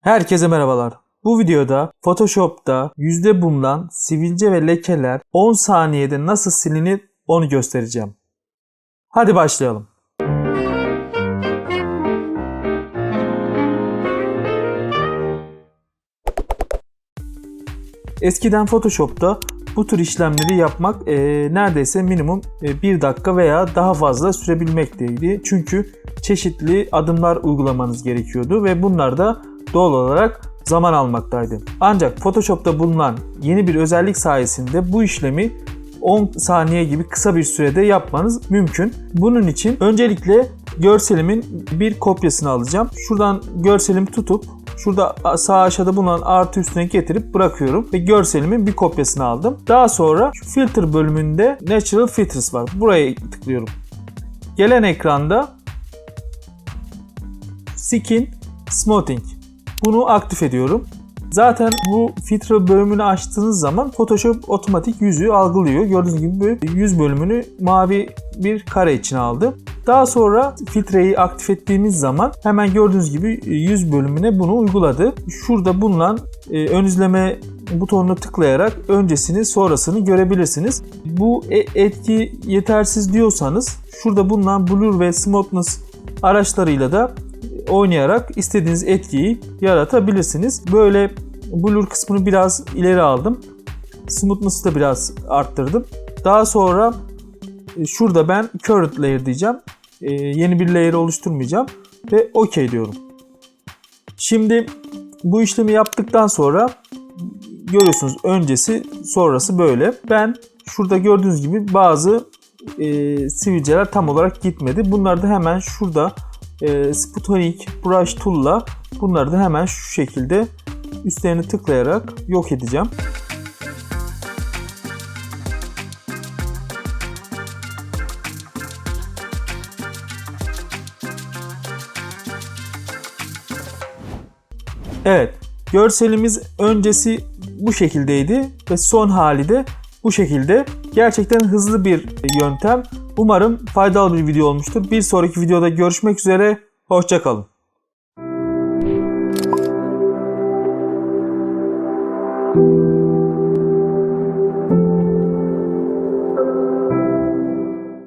Herkese merhabalar. Bu videoda Photoshop'ta yüzde bulunan sivilce ve lekeler 10 saniyede nasıl silinir onu göstereceğim. Hadi başlayalım. Eskiden Photoshop'ta bu tür işlemleri yapmak e, neredeyse minimum 1 dakika veya daha fazla sürebilmekteydi. Çünkü çeşitli adımlar uygulamanız gerekiyordu ve bunlar da doğal olarak zaman almaktaydı. Ancak Photoshop'ta bulunan yeni bir özellik sayesinde bu işlemi 10 saniye gibi kısa bir sürede yapmanız mümkün. Bunun için öncelikle görselimin bir kopyasını alacağım. Şuradan görselimi tutup Şurada sağ aşağıda bulunan artı üstüne getirip bırakıyorum ve görselimin bir kopyasını aldım. Daha sonra filter bölümünde Natural Filters var. Buraya tıklıyorum. Gelen ekranda Skin Smoothing. Bunu aktif ediyorum. Zaten bu filtre bölümünü açtığınız zaman Photoshop otomatik yüzü algılıyor. Gördüğünüz gibi yüz bölümünü mavi bir kare içine aldı. Daha sonra filtreyi aktif ettiğimiz zaman hemen gördüğünüz gibi yüz bölümüne bunu uyguladı. Şurada bulunan e, ön izleme butonuna tıklayarak öncesini sonrasını görebilirsiniz. Bu e- etki yetersiz diyorsanız şurada bulunan blur ve smoothness araçlarıyla da oynayarak istediğiniz etkiyi yaratabilirsiniz. Böyle blur kısmını biraz ileri aldım. Smoothness'ı da biraz arttırdım. Daha sonra e, şurada ben current layer diyeceğim. Ee, yeni bir layer oluşturmayacağım ve OK diyorum. Şimdi bu işlemi yaptıktan sonra görüyorsunuz öncesi sonrası böyle. Ben şurada gördüğünüz gibi bazı e, sivilceler tam olarak gitmedi. Bunları da hemen şurada e, Sputonic Brush Tool'la bunları da hemen şu şekilde üstlerini tıklayarak yok edeceğim. Evet, görselimiz öncesi bu şekildeydi ve son hali de bu şekilde. Gerçekten hızlı bir yöntem. Umarım faydalı bir video olmuştur. Bir sonraki videoda görüşmek üzere. Hoşçakalın.